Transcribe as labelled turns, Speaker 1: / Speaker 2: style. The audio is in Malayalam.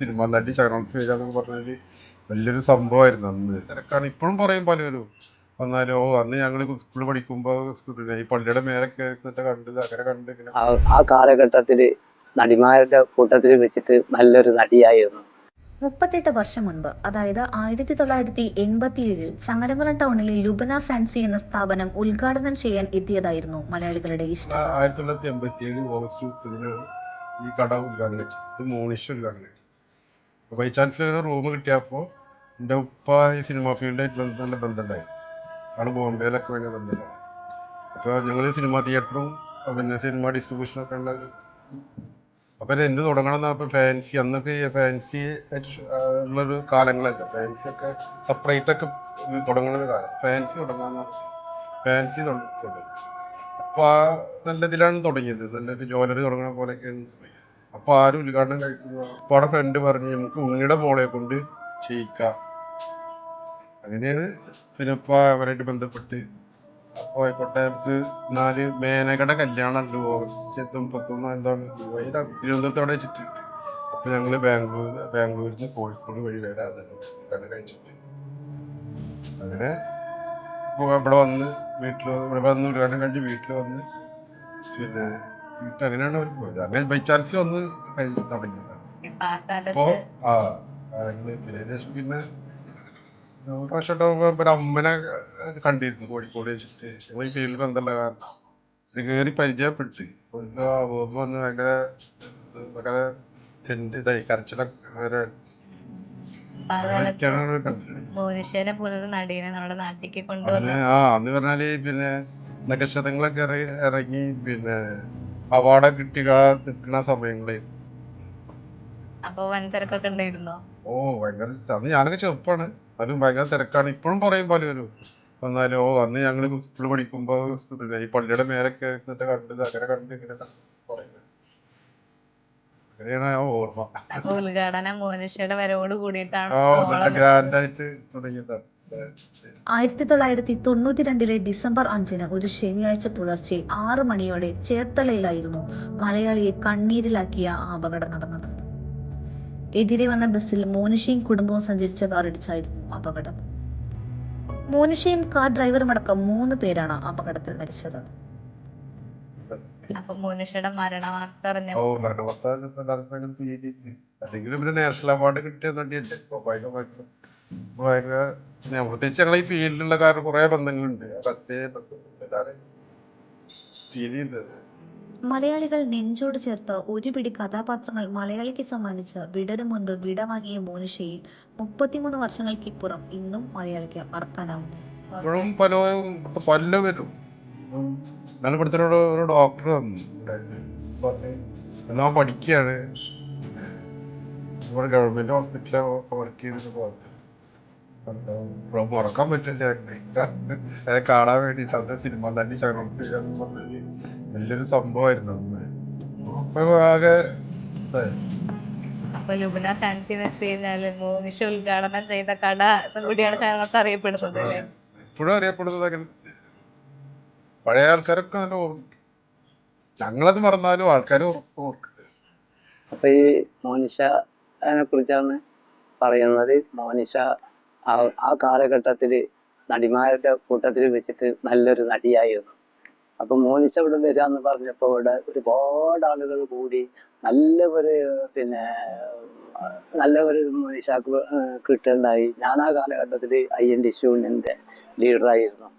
Speaker 1: സിനിമ നടി ശരണം വരിക എന്നൊക്കെ പറഞ്ഞാൽ വലിയൊരു സംഭവമായിരുന്നു അന്ന്. തിരക്കാണ്. ഇപ്പോഴും പറയും പലരും. വന്നാലോ ഓ അന്ന് ഞങ്ങൾ സ്കൂളിൽ പഠിക്കുമ്പോൾ ഈ പള്ളിയുടെ മേലെ എന്നിട്ട് കണ്ട് അങ്ങനെ കണ്ട് ഇങ്ങനെ
Speaker 2: ആ കാലഘട്ടത്തിൽ നടിമാരുടെ കൂട്ടത്തിൽ വെച്ചിട്ട് നല്ലൊരു നടിയായിരുന്നു.
Speaker 3: മുപ്പത്തെട്ട് വർഷം മുൻപ് അതായത് ആയിരത്തി തൊള്ളായിരത്തി എൺപത്തി ഏഴിൽ ചങ്ങരകുളം ടൗണിലെ ലുബന ഫാൻസി എന്ന സ്ഥാപനം ഉദ്ഘാടനം ചെയ്യാൻ എത്തിയതായിരുന്നു മലയാളികളുടെ ഇഷ്ടം.
Speaker 1: ആയിരത്തി തൊള്ളായിരത്തി എൺപത്തി ഏഴ് ഓഗസ്റ്റ് മുപ്പതിനാണ് ഈ കട ഉദ്ഘാടനം മോണിഷ് ഉദ്ഘാടനം ബൈ ചാൻസ് റൂം കിട്ടിയപ്പോൾ എന്റെ ഉപ്പ ഈ സിനിമ ഫീൽഡായിട്ട് നല്ല ബന്ധമുണ്ടായി. ആൾ ബോംബെയിലൊക്കെ ഭയങ്കര ബന്ധമുണ്ടായി. അപ്പോൾ ഞങ്ങൾ സിനിമ തിയേറ്ററും പിന്നെ സിനിമ ഡിസ്ട്രിബ്യൂഷനൊക്കെ ഉള്ള അപ്പോൾ എന്ത് തുടങ്ങണം അപ്പോൾ ഫാൻസി അന്നൊക്കെ ഈ ഫാൻസി ഉള്ളൊരു കാലങ്ങളല്ല. ഫാൻസി ഒക്കെ സെപ്പറേറ്റ് ഒക്കെ ഇത് തുടങ്ങുന്ന ഒരു കാലം. ഫാൻസി തുടങ്ങാന്ന് ഫാൻസി തുടങ്ങി. അപ്പോൾ ആ നല്ല ഇതിലാണ് തുടങ്ങിയത്. നല്ലൊരു ജ്വല്ലറി തുടങ്ങുന്ന പോലെയൊക്കെയാണ് തുടങ്ങിയത്. അപ്പൊ ആരും ഉദ്ഘാടനം കഴിക്കുന്നു അപ്പൊ അവിടെ ഫ്രണ്ട് പറഞ്ഞു നമുക്ക് ഉണ്ണിയുടെ മോളെ കൊണ്ട് ചെയ്യിക്കാം. അങ്ങനെയാണ് പിന്നെ ഇപ്പൊ അവരായിട്ട് ബന്ധപ്പെട്ട്. അപ്പൊ ആയിക്കോട്ടെ നമുക്ക് നാല് മേനകയുടെ കല്യാണമുണ്ട് ഓഗസ്റ്റ് മുപ്പത്തൊന്ന് എന്താണ്? അതിന്റെ തിരുവനന്തപുരത്ത് അവിടെ വെച്ചിട്ട്. അപ്പൊ ഞങ്ങൾ ബാംഗ്ലൂർ ബാംഗ്ലൂരിൽ നിന്ന് കോഴിക്കോട് വഴി വരാതെ കണ്ണ് കഴിച്ചിട്ട്. അങ്ങനെ ഇവിടെ വന്ന് വീട്ടിൽ ഇവിടെ വന്ന് ഉദ്ഘാടനം കഴിഞ്ഞ് വീട്ടിൽ വന്ന് പിന്നെ അങ്ങനെയാണ് അവർ പോയത്. അങ്ങനെ ബൈ ചാൻസിൽ ഒന്ന് കഴിഞ്ഞ്
Speaker 4: ആ
Speaker 1: അപ്പോ ആ പിന്നെ ഏകദേശം പിന്നെ ഒരു വർഷമായിട്ട് ഒരു അമ്മനെ കണ്ടിരുന്നു കോഴിക്കോട് വെച്ചിട്ട്. ഞങ്ങൾ ഈ ഫീൽഡിൽ ബന്ധമുള്ള കാരണം. ഒരു കയറി പരിചയപ്പെട്ട്. വന്ന് ഭയങ്കര ഭയങ്കര ചെന്ത് ഇതായി കരച്ചിലൊക്കെ
Speaker 4: ആ കാലത്ത്
Speaker 1: എനിക്കാണ് ഒരു
Speaker 4: പോലൊരു നടീനെ നമ്മുടെ നാട്ടിലേക്ക്
Speaker 1: അന്ന് ആ അന്ന് പറഞ്ഞാൽ പിന്നെ നക്ഷത്രങ്ങളൊക്കെ ഇറങ്ങി പിന്നെ അവാർഡൊക്കെ കിട്ടിയ നിൽക്കുന്ന സമയങ്ങളിൽ
Speaker 4: അപ്പൊ വൻ തിരക്കൊക്കെ ഉണ്ടായിരുന്നോ?
Speaker 1: ഓ ഭയങ്കര അന്ന് ഞാനൊക്കെ ചെറുപ്പാണ്. അതും ഭയങ്കര തിരക്കാണ്. ഇപ്പോഴും പറയും പലരും വന്നാലും ഓ അന്ന് ഞങ്ങൾ സ്കൂളിൽ പഠിക്കുമ്പോ ഈ പള്ളിയുടെ മേലൊക്കെ എന്നിട്ട് കണ്ടത് അങ്ങനെ കണ്ട് ഇങ്ങനെ അങ്ങനെയാണ് ഓർമ്മ.
Speaker 4: ഉദ്ഘാടനം മോനിഷയുടെ വരവോട് കൂടിയിട്ടാണ്
Speaker 1: ആ നല്ല ഗ്രാൻഡ് ആയിട്ട് തുടങ്ങിയതാണ്.
Speaker 3: ആയിരത്തി തൊള്ളായിരത്തി തൊണ്ണൂറ്റി രണ്ടിലെ ഡിസംബർ അഞ്ചിന് ഒരു ശനിയാഴ്ച പുലർച്ചെ ആറ് മണിയോടെ ചേർത്തലയിലായിരുന്നു മലയാളിയെ കണ്ണീരിലാക്കിയ അപകടം നടന്നത്. എതിരെ വന്ന ബസ്സിൽ മോനിഷയും കുടുംബവും സഞ്ചരിച്ച കാർ ഇടിച്ചായിരുന്നു അപകടം. മോനിഷയും കാർ ഡ്രൈവറും അടക്കം മൂന്ന് പേരാണ് അപകടത്തിൽ മരിച്ചത്.
Speaker 4: അപ്പൊ മോനിഷയുടെ മരണവാർത്ത അറിഞ്ഞ
Speaker 1: ഓ നാഷണൽ അവാർഡ് കിട്ടിയ നടിയല്ലേ സ്വാഭാവികമായിട്ടും ഭയങ്കര പ്രത്യേകിച്ച് ഞങ്ങൾ ഈ ഫീൽഡിലുള്ള കാരണം കുറെ ബന്ധങ്ങളുണ്ട്.
Speaker 3: മലയാളികൾ നെഞ്ചോട് ചേർത്ത ഒരുപിടി കഥാപാത്രങ്ങൾ മലയാളിക്ക് സമ്മാനിച്ച് വിടരും മുൻപ് വിട വാങ്ങിയ മോനിഷയിൽ മുപ്പത്തിമൂന്ന് വർഷങ്ങൾക്കിപ്പുറം ഇന്നും മലയാളിക്ക് മറക്കാനാവും.
Speaker 1: ഇപ്പോഴും പലരും പലവരും ഒരു ഒരു ഡോക്ടർ വന്നു. പഠിക്കുകയാണ് ഇവിടെ ഗവൺമെന്റ് ഹോസ്പിറ്റലൊക്കെ വർക്ക് ചെയ്തിട്ട് മറക്കാൻ പറ്റില്ല അതെ കാണാൻ വേണ്ടിട്ട് അന്ന് സിനിമ തന്നെ പറഞ്ഞത് വലിയൊരു സംഭവമായിരുന്നു അന്ന്. അപ്പൊ ആകെ ഇതായി.
Speaker 4: അപ്പൊ ലുബന ഫാൻസി എന്ന് വെച്ച് കഴിഞ്ഞാൽ മോനിഷ ഉദ്ഘാടനം ചെയ്ത കട കൂടിയാണ് അറിയപ്പെടുന്നത് അല്ലേ?
Speaker 1: ഇപ്പോഴും അറിയപ്പെടുന്നത് അങ്ങനെ. പഴയ ആൾക്കാരൊക്കെ നല്ല ഞങ്ങളത് മറന്നാലും ആൾക്കാർ
Speaker 2: അപ്പൊ ഈ മോനിഷനെ കുറിച്ചാണ് പറയുന്നത്. മോനിഷ ആ ആ കാലഘട്ടത്തിൽ നടിമാരുടെ കൂട്ടത്തിൽ വെച്ചിട്ട് നല്ലൊരു നടിയായിരുന്നു. അപ്പൊ മോനിഷ ഇവിടെ വരാന്ന് പറഞ്ഞപ്പോ ഇവിടെ ഒരുപാട് ആളുകൾ കൂടി നല്ല ഒരു പിന്നെ നല്ല ഒരു മോനിഷക്ക് കിട്ടുണ്ടായി ഞാൻ ആ കാലഘട്ടത്തിൽ ഐ എൻ ടി യൂണിയന്റെ ലീഡറായിരുന്നു